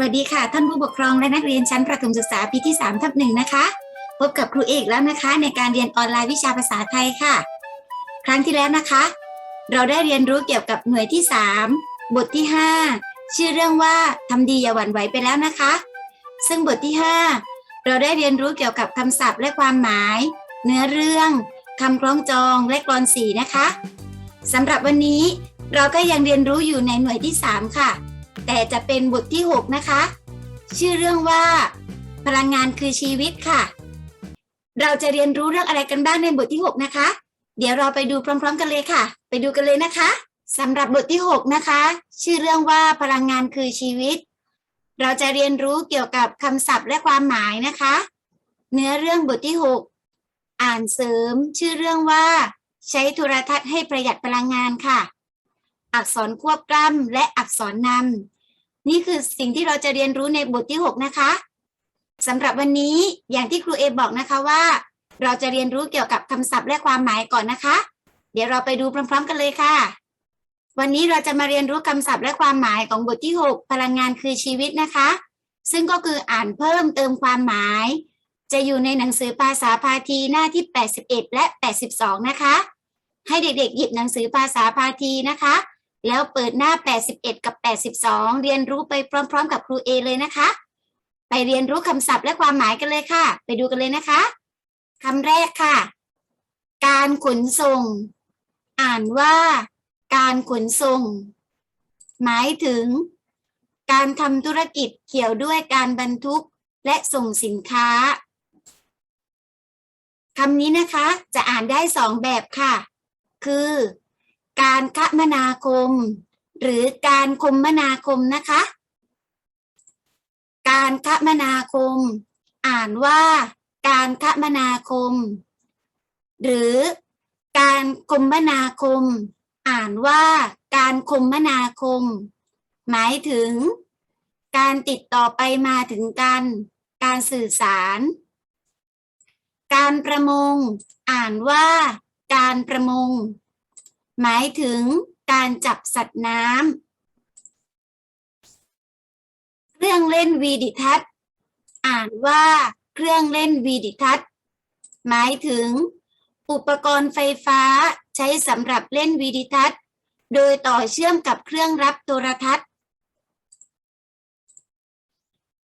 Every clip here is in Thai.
วัสดีค่ะ ท่านผู้ปกครองและนักเรียนชั้นประถมศึกษาปีที่ 3 ทับหนึ่งนะคะ พบกับครูเอกแล้วนะคะ ในการเรียนออนไลน์วิชาภาษาไทยค่ะ ครั้งที่แล้วนะคะ เราได้เรียนรู้เกี่ยวกับหน่วยที่ 3 บทที่ 5 ชื่อเรื่องว่าทำดีอย่าหวั่นไหวไปแล้วนะคะ ซึ่งบทที่ 5 เราได้เรียนรู้เกี่ยวกับคำศัพท์และความหมาย เนื้อเรื่องคำคล้องจองและกลอนสีนะคะสำหรับวันนี้เราก็ยังเรียนรู้อยู่ในหน่วยที่ 3 ค่ะ แต่จะเป็นบทที่ 6 นะคะ ชื่อเรื่องว่า พลังงานคือชีวิตค่ะ เราจะเรียนรู้เรื่องอะไรกันบ้างในบทที่ 6 นะคะ เดี๋ยวเราไปดูพร้อม ๆ กันเลยค่ะ ไปดูกันเลยนะคะสำหรับบทที่ 6 นะคะ ชื่อเรื่องว่าพลังงานคือชีวิต เราจะเรียนรู้เกี่ยวกับคำศัพท์และความหมายนะคะ เนื้อเรื่องบทที่ 6 อ่านเสริม ชื่อเรื่องว่า ใช้โทรทัศน์ให้ประหยัดพลังงานค่ะ อักษรควบกล้ำและอักษรนำ นี่คือสิ่งที่เราจะเรียนรู้ในบทที่ 6 นะคะสำหรับวันนี้อย่างที่ครูเอบอกนะคะว่า เราจะเรียนรู้เกี่ยวกับคำศัพท์และความหมายก่อนนะคะ เดี๋ยวเราไปดูพร้อม ๆ กันเลยค่ะ วันนี้เราจะมาเรียนรู้คำศัพท์และความหมายของบทที่ 6 พลังงานคือชีวิตนะคะ ซึ่งก็คืออ่านเพิ่มเติมความหมาย จะอยู่ในหนังสือภาษาพาทีหน้าที่ 81 และ 82 นะคะ ให้เด็กๆ หยิบหนังสือภาษาพาทีนะคะ แล้วเปิดหน้า 81 กับ 82 เรียนรู้ไปพร้อม ๆ กับครูเอเลยนะคะ ไปเรียนรู้คำศัพท์และความหมายกันเลยค่ะ ไปดูกันเลยนะคะคำแรกค่ะ การขนส่ง อ่านว่า การขนส่ง หมายถึง การทำธุรกิจเกี่ยวด้วยการบรรทุกและส่งสินค้าคำนี้นะคะจะอ่านได้สองแบบค่ะ คือ การคมนาคม หรือการคมนาคมนะคะ การคมนาคม อ่านว่าการคมนาคม หรือการคมนาคม อ่านว่าการคมนาคม หมายถึง การติดต่อไปมาถึงกัน การสื่อสาร การประมง อ่านว่าการประมง หมายถึงการจับสัตว์น้ำเครื่องเล่นวีดิทัศน์ อ่านว่าเครื่องเล่นวีดิทัศน์ หมายถึง อุปกรณ์ไฟฟ้าใช้สำหรับเล่นวีดิทัศน์ โดยต่อเชื่อมกับเครื่องรับโทรทัศน์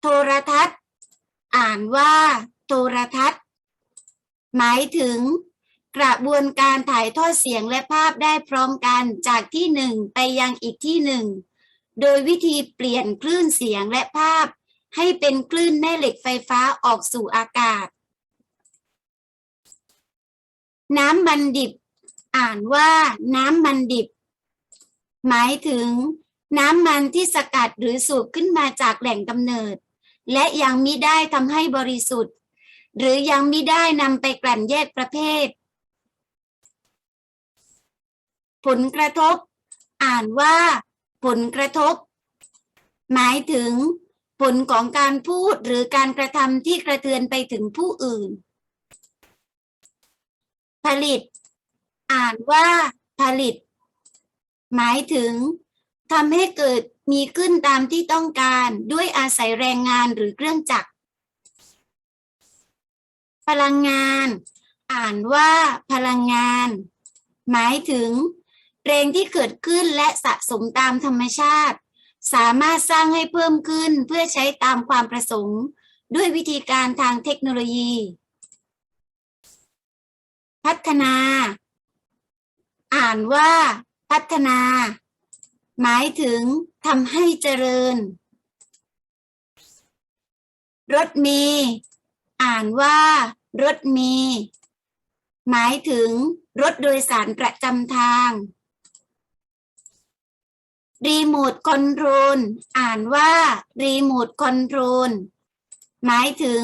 โทรทัศน์ อ่านว่า โทรทัศน์ หมายถึง กระบวนการถ่ายทอดเสียงและภาพได้พร้อมกันจากที่หนึ่งไปยังอีกที่หนึ่งโดยวิธีเปลี่ยนคลื่นเสียงและภาพ ให้เป็นคลื่นแม่เหล็กไฟฟ้าออกสู่อากาศ น้ำมันดิบ อ่านว่าน้ำมันดิบ หมายถึง น้ำมันที่สกัดหรือสูบขึ้นมาจากแหล่งกำเนิด และยังมิได้ทำให้บริสุทธิ์ หรือยังมิได้นำไปกลั่นแยกประเภท ผลกระทบ อ่านว่า ผลกระทบ หมายถึง ผลของการพูดหรือการกระทำที่กระเทือนไปถึงผู้อื่น ผลิต อ่านว่า ผลิต หมายถึงทำให้เกิดมีขึ้นตามที่ต้องการด้วยอาศัยแรงงานหรือเครื่องจักร พลังงาน อ่านว่า พลังงาน หมายถึง แรงที่เกิดขึ้นและสะสมตามธรรมชาติ สามารถสร้างให้เพิ่มขึ้นเพื่อใช้ตามความประสงค์ ด้วยวิธีการทางเทคโนโลยี พัฒนา อ่านว่าพัฒนา หมายถึงทำให้เจริญ รถมล์อ่านว่า รถมล์หมายถึงรถโดยสารประจำทาง รีโมทคอนโทรลอ่านว่ารีโมทคอนโทรลหมายถึง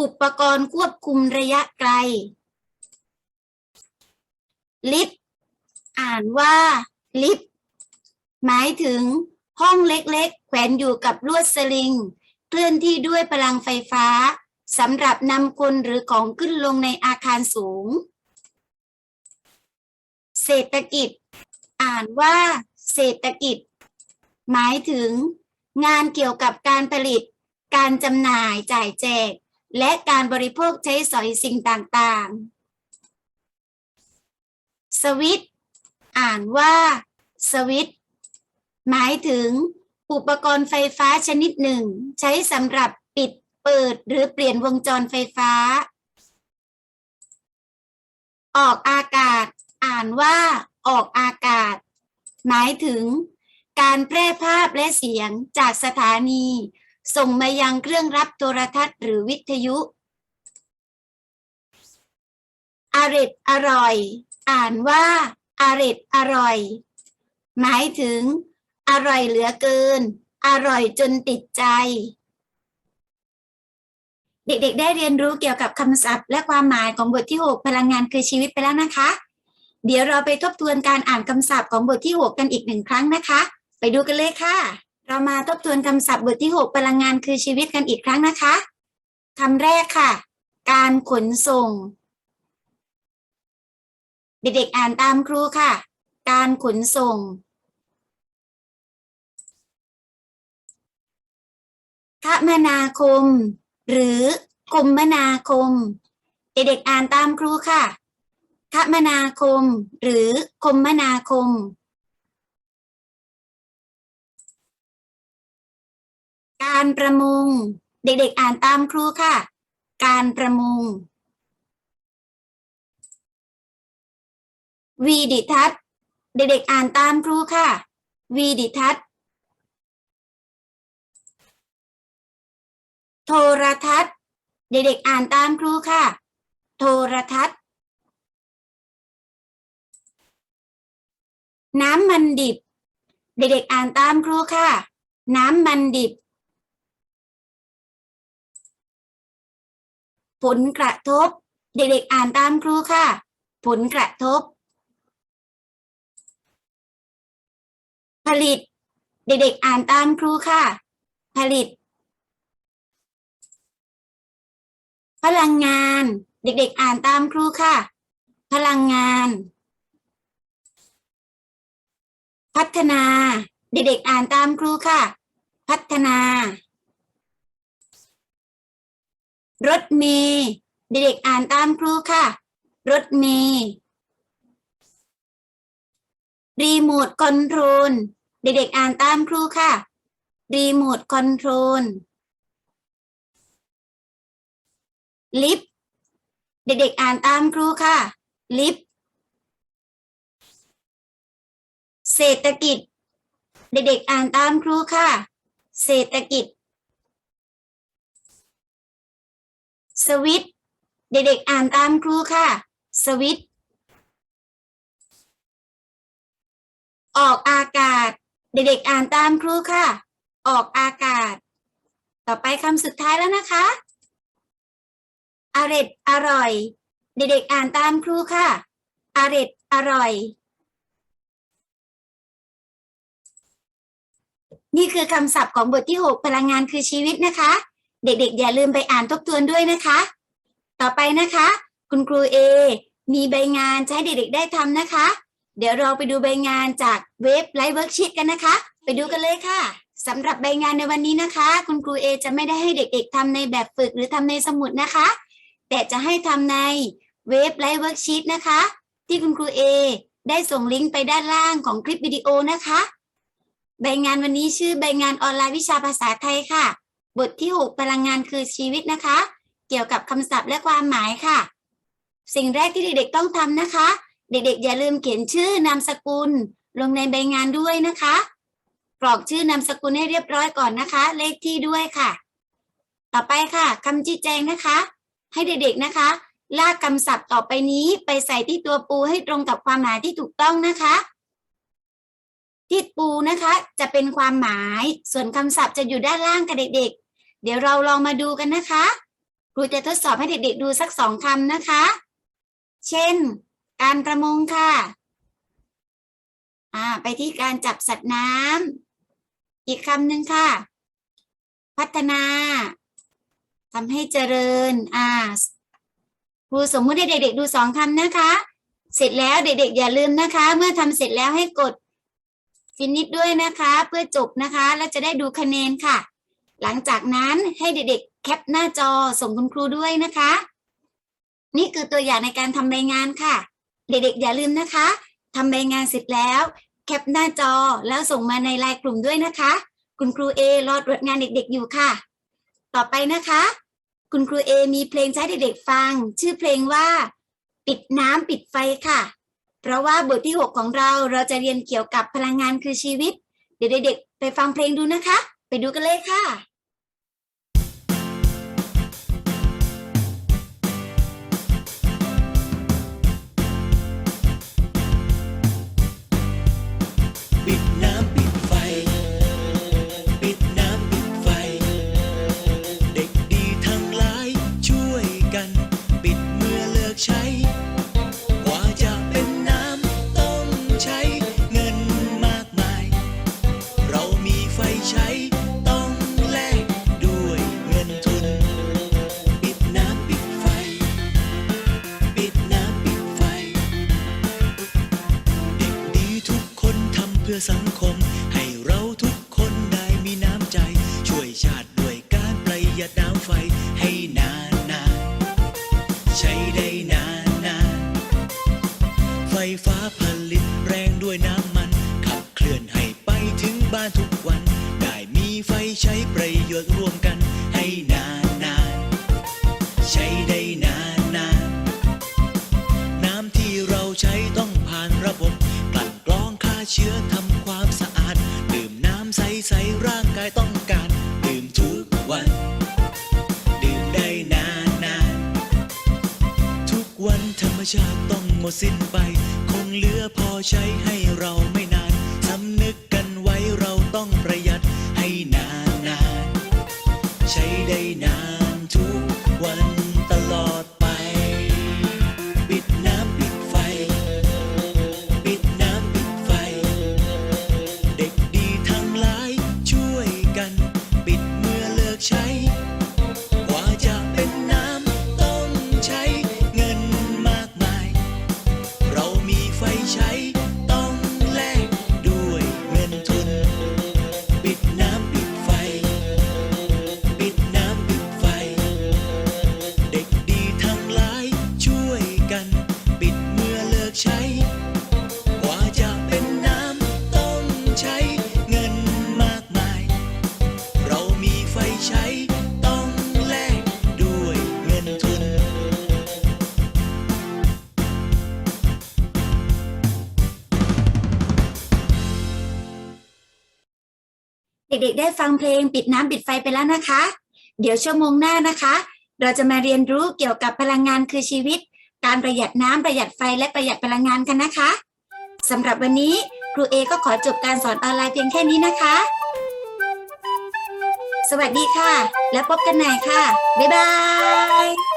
อุปกรณ์ควบคุมระยะไกล ลิฟต์อ่านว่าลิฟต์หมายถึงห้องเล็กๆ แขวนอยู่กับลวดสลิง เคลื่อนที่ด้วยพลังไฟฟ้าสำหรับนำคนหรือของขึ้นลงในอาคารสูง เศรษฐกิจ อ่านว่า เศรษฐกิจ หมายถึงงานเกี่ยวกับการผลิต การจำหน่ายจ่ายแจก และการบริโภคใช้สอยสิ่งต่างๆ สวิตอ่านว่าสวิตหมายถึงอุปกรณ์ไฟฟ้าชนิดหนึ่ง ใช้สำหรับปิดเปิดหรือเปลี่ยนวงจรไฟฟ้า ออกอากาศ อ่านว่าออกอากาศ หมายถึงการแพร่ภาพและเสียงจากสถานี ส่งมายังเครื่องรับโทรทัศน์หรือวิทยุอร็ดอร่อย อ่านว่าอร็ดอร่อย หมายถึง อร่อยเหลือเกิน อร่อยจนติดใจ เด็กๆ ได้เรียนรู้เกี่ยวกับคำศัพท์ และความหมายของบทที่ 6 พลังงานคือชีวิตไปแล้วนะคะ เดี๋ยวเราไปทบทวนการอ่านคำศัพท์ของบทที่ 6 กันอีกหนึ่งครั้งนะคะ ไปดูกันเลยค่ะ เรามาทบทวนคำศัพท์บทที่ 6 พลังงานคือชีวิตกันอีกครั้งนะคะคำแรกค่ะ การขนส่ง เด็กๆอ่านตามครูค่ะ การขนส่ง คมนาคม หรือคมนาคม เด็กๆอ่านตามครูค่ะ คมนาคม หรือคมนาคม การประมง เด็กๆอ่านตามครูค่ะ การประมง วีดิทัศน์ เด็กๆอ่านตามครูค่ะ วีดิทัศน์ โทรทัศน์ เด็กๆอ่านตามครูค่ะ โทรทัศน์ น้ำมันดิบ เด็กๆอ่านตามครูค่ะ น้ำมันดิบ ผลกระทบ เด็กๆอ่านตามครูค่ะ ผลกระทบ ผลิต เด็กๆอ่านตามครูค่ะ ผลิต พลังงาน เด็กๆอ่านตามครูค่ะ พลังงาน พัฒนา เด็กๆอ่านตามครูค่ะ พัฒนา รถเมล์เด็กๆอ่านตามครูค่ะ รถเมล์รีโมทคอนโทรลเด็กๆอ่านตามครูค่ะรีโมทคอนโทรลลิฟต์เด็กๆอ่านตามครูค่ะลิฟต์ เศรษฐกิจ เด็กๆอ่านตามครูค่ะ เศรษฐกิจ สวิตเด็กๆอ่านตามครูค่ะ สวิตออกอากาศ เด็กๆอ่านตามครูค่ะ ออกอากาศ ต่อไปคำสุดท้ายแล้วนะคะอร็ดอร่อย เด็กๆอ่านตามครูค่ะอร็ดอร่อย นี่คือคำศัพท์ของบทที่ 6 พลังงานคือชีวิตนะคะ เด็กๆ อย่าลืมไปอ่านทบทวนด้วยนะคะ ต่อไปนะคะ คุณครูเอมีใบงานจะให้เด็กๆ ได้ทำนะคะ เดี๋ยวเราไปดูใบงานจากเว็บไลฟ์เวิร์กชีตกันนะคะ ไปดูกันเลยค่ะสำหรับใบงานในวันนี้นะคะ คุณครูเอจะไม่ได้ให้เด็ก ๆทำในแบบฝึกหรือทำในสมุดนะคะ แต่จะให้ทำในเว็บไลฟ์เวิร์กชีตนะคะ ที่คุณครูเอได้ส่งลิงก์ไปด้านล่างของคลิปวิดีโอนะคะ ใบงานวันนี้ชื่อใบงานออนไลน์วิชาภาษาไทยค่ะ บทที่ 6 พลังงานคือชีวิตนะคะ เกี่ยวกับคำศัพท์และความหมายค่ะ สิ่งแรกที่เด็กๆต้องทำนะคะ เด็กๆ อย่าลืมเขียนชื่อนามสกุล ลงในใบงานด้วยนะคะ กรอกชื่อนามสกุลให้เรียบร้อยก่อนนะคะ เลขที่ด้วยค่ะ ต่อไปค่ะคำชี้แจงนะคะ ให้เด็กๆนะคะ ลากคำศัพท์ต่อไปนี้ไปใส่ที่ตัวปูให้ตรงกับความหมายที่ถูกต้องนะคะ ที่ปูนะคะจะเป็นความหมาย ส่วนคำศัพท์จะอยู่ด้านล่างค่ะเด็กๆ เดี๋ยวเราลองมาดูกันนะคะ ครูจะทดสอบให้เด็กๆ ดูสักสองคำนะคะ เช่น การประมงค่ะอ่าไปที่การจับสัตว์น้ำอีกคำหนึ่งค่ะ พัฒนาทำให้เจริญอ่าครูสมมุติให้เด็กๆ ดูสองคำนะคะ เสร็จแล้วเด็กๆ อย่าลืมนะคะ เมื่อทำเสร็จแล้วให้กด ฟินิชด้วยนะคะ เพื่อจบนะคะ แล้วจะได้ดูคะแนนค่ะ หลังจากนั้นให้เด็กๆ แคปหน้าจอส่งคุณครูด้วยนะคะ นี่คือตัวอย่างในการทำใบงานค่ะ เด็กๆ อย่าลืมนะคะทำใบงานเสร็จแล้ว แคปหน้าจอแล้วส่งมาในไลน์กลุ่มด้วยนะคะ คุณครูเอรอตรวจงานเด็ก ๆ อยู่ค่ะ ต่อไปนะคะ คุณครูเอมีเพลงใช้เด็กๆฟัง ชื่อเพลงว่า ปิดน้ำปิดไฟค่ะ เพราะว่าบทที่ 6 ของเราเราจะเรียนเกี่ยวกับพลังงานคือชีวิต เดี๋ยวเด็กๆไปฟังเพลงดูนะคะ ไปดูกันเลยค่ะ ฟฟ้าผลิตแรงด้วยน้ำมัน ขับเคลื่อนให้ไปถึงบ้านทุกวัน ได้มีไฟใช้ประโยชน์ร่วมกันให้นานนานใช้ได้นานนานน้ำที่เราใช้ต้องผ่านระบบกลั่นกรองฆ่าเชื้อทำความสะอาด ดื่มน้ำใสๆร่างกายต้องการ ดื่มทุกวัน ดื่มได้นานนานทุกวันธรรมชาติต้อง หมดสิ้นไป คงเหลือพอใช้ให้เราไม่นาน ได้ฟังเพลงปิดน้ำปิดไฟไปแล้วนะคะ เดี๋ยวชั่วโมงหน้านะคะ เราจะมาเรียนรู้เกี่ยวกับพลังงานคือชีวิต การประหยัดน้ำประหยัดไฟและประหยัดพลังงานกันนะคะสำหรับวันนี้ครูเอก็ขอจบการสอนออนไลน์เพียงแค่นี้นะคะ สวัสดีค่ะ แล้วพบกันใหม่ค่ะ บ๊ายบาย